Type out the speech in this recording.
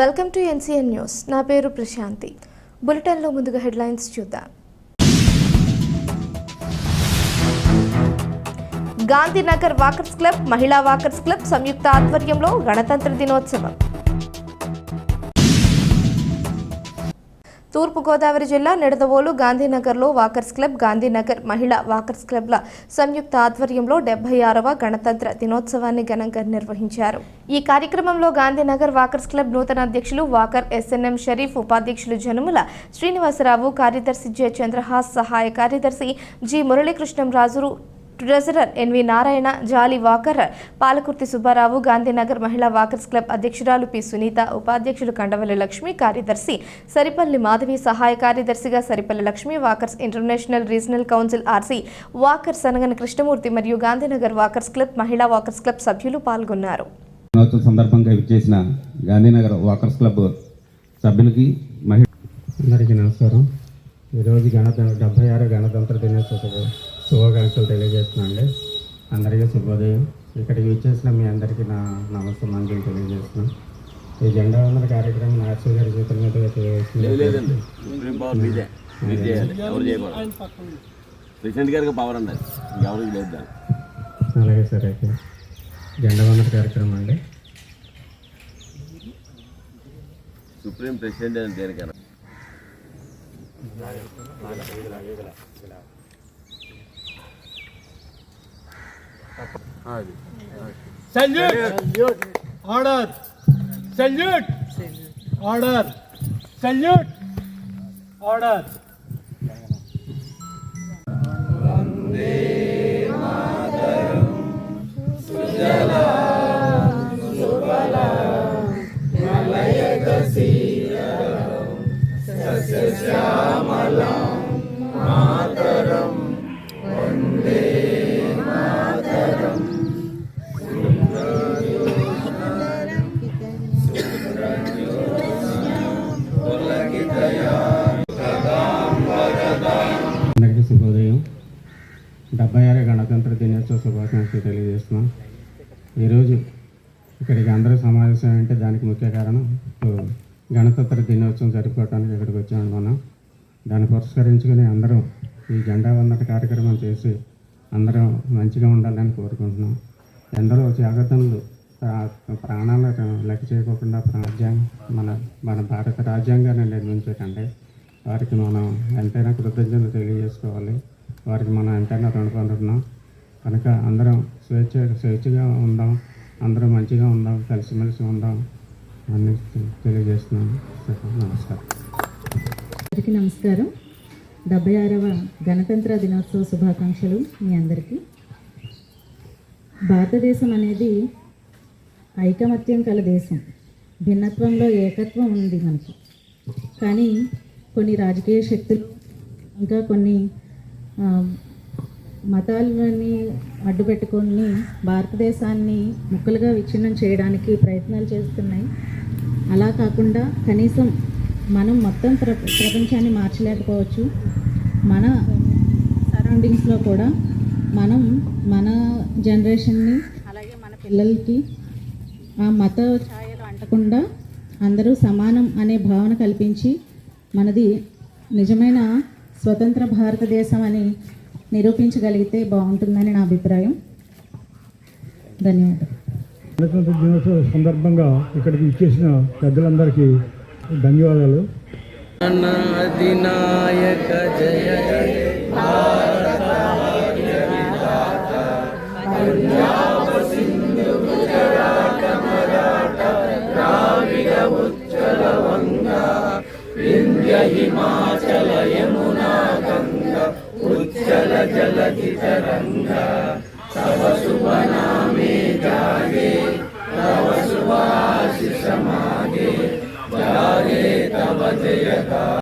Welcome to NCN news. నా పేరు ప్రశాంతి. బులెటిన్లో ముందుగా హెడ్లైన్స్ చూద్దాం. గాంధీనగర్ వాకర్స్ క్లబ్ మహిళా వాకర్స్ క్లబ్ సంయుక్త ఆధ్వర్యంలో గణతంత్ర దినోత్సవం. తూర్పుగోదావరి జిల్లా నిడదవోలు గాంధీనగర్లో వాకర్స్ క్లబ్ గాంధీనగర్ మహిళా వాకర్స్ క్లబ్ల సంయుక్త ఆధ్వర్యంలో డెబ్బై ఆరవ గణతంత్ర దినోత్సవాన్ని ఘనంగా నిర్వహించారు. ఈ కార్యక్రమంలో గాంధీనగర్ వాకర్స్ క్లబ్ నూతన అధ్యక్షులు వాకర్ ఎస్ఎన్ఎం షరీఫ్ ఉపాధ్యక్షులు జనుముల శ్రీనివాసరావు కార్యదర్శి జె చంద్రహాస్ సహాయ కార్యదర్శి G Muralikrishnam Raju treasurer NV Narayana jolly walker Palakurthi Subbarao Gandhinagar మహిళా వాకర్స్ క్లబ్ అధ్యక్షురాలు పి. సునీత ఉపాధ్యక్షులు కండవల్లి లక్ష్మి కార్యదర్శి సరిపల్లి మాధవి సహాయ కార్యదర్శిగా Saripalli Lakshmi walkers international regional council RC walkers Anagana Krishnamurthy మరియు గాంధీనగర్ వాకర్స్ క్లబ్ మహిళా వాకర్స్ క్లబ్ సభ్యులు పాల్గొన్నారు. దినోత్సవం సందర్భంగా విచ్చేసిన గాంధీనగర్ వాకర్స్ క్లబ్ సభ్యులకి మహిళ అందరికీ నమస్కారం. ఈరోజు గణతంత్ర డెబ్బై ఆరు గణతంత్ర దినోత్సవ శుభాకాంక్షలు తెలియజేస్తున్నాండి అందరికీ శుభోదయం. ఇక్కడికి విచ్చేసిన మీ అందరికీ నా నమస్కారం తెలియజేస్తున్నాం ఈ జెండా వందల కార్యక్రమం ఆర్సీ గారి చేతుల మీదుగా అలాగే సరే అయితే జెండా వందల కార్యక్రమం అండి. సుప్రీం ప్రెసిడెంట్ అని దేనికైనా. Hadi. Salute. Salute. Order. Salute. Order. Salute. Order. Vande Mataram. Sujalam. ఈరోజు ఇక్కడికి అందరూ సమావేశం అంటే దానికి ముఖ్య కారణం గణతంత్ర దినోత్సవం జరుపుకోవడానికి ఇక్కడికి వచ్చాము మనం దాన్ని పురస్కరించుకుని అందరం ఈ జెండా వందట కార్యక్రమం చేసి అందరం మంచిగా ఉండాలని కోరుకుంటున్నాం. ఎందరో జాగ్రత్తలు ప్రాణాలను లెక్క చేయకుండా రాజ్యాంగం మన మన భారత రాజ్యాంగాన్ని నిర్మించకండి వారికి మనం ఎంతైనా కృతజ్ఞతలు తెలియజేసుకోవాలి. వారికి మనం ఎంతైనా రుణపడుతున్నాం. కనుక అందరం స్వేచ్ఛ స్వేచ్ఛగా ఉందాం. అందరం మంచిగా ఉందాం. కలిసిమెలిసి ఉందాం అని తెలియజేస్తున్నాను. నమస్కారం. అందరికీ నమస్కారం. డెబ్బై ఆరవ గణతంత్ర దినోత్సవ శుభాకాంక్షలు మీ అందరికీ. భారతదేశం అనేది ఐకమత్యం కల దేశం. భిన్నత్వంలో ఏకత్వం ఉంది మనకి. కానీ కొన్ని రాజకీయ శక్తులు ఇంకా కొన్ని ఆ, మతాలని అడ్డుపెట్టుకొని భారతదేశాన్ని ముక్కలుగా విచ్ఛిన్నం చేయడానికి ప్రయత్నాలు చేస్తున్నాయి. అలా కాకుండా కనీసం మనం మొత్తం ప్ర ప్రపంచాన్ని మార్చలేకపోవచ్చు. మన సరౌండింగ్స్లో కూడా మనం మన జనరేషన్ని అలాగే మన పిల్లలకి ఆ మత ఛాయలు అంటకుండా అందరూ సమానం అనే భావన కల్పించి మనది నిజమైన స్వతంత్ర భారతదేశం అని నిరూపించగలిగితే బాగుంటుందని నా అభిప్రాయం. ధన్యవాదాలు. గణతంత్ర దినోత్సవ సందర్భంగా ఇక్కడికి ఇచ్చేసిన పెద్దలందరికీ ధన్యవాదాలు. అధినాయక జయ रहित रंग तव शुभ नामे जागे तव शुभाशिष मागे जागे तव जयता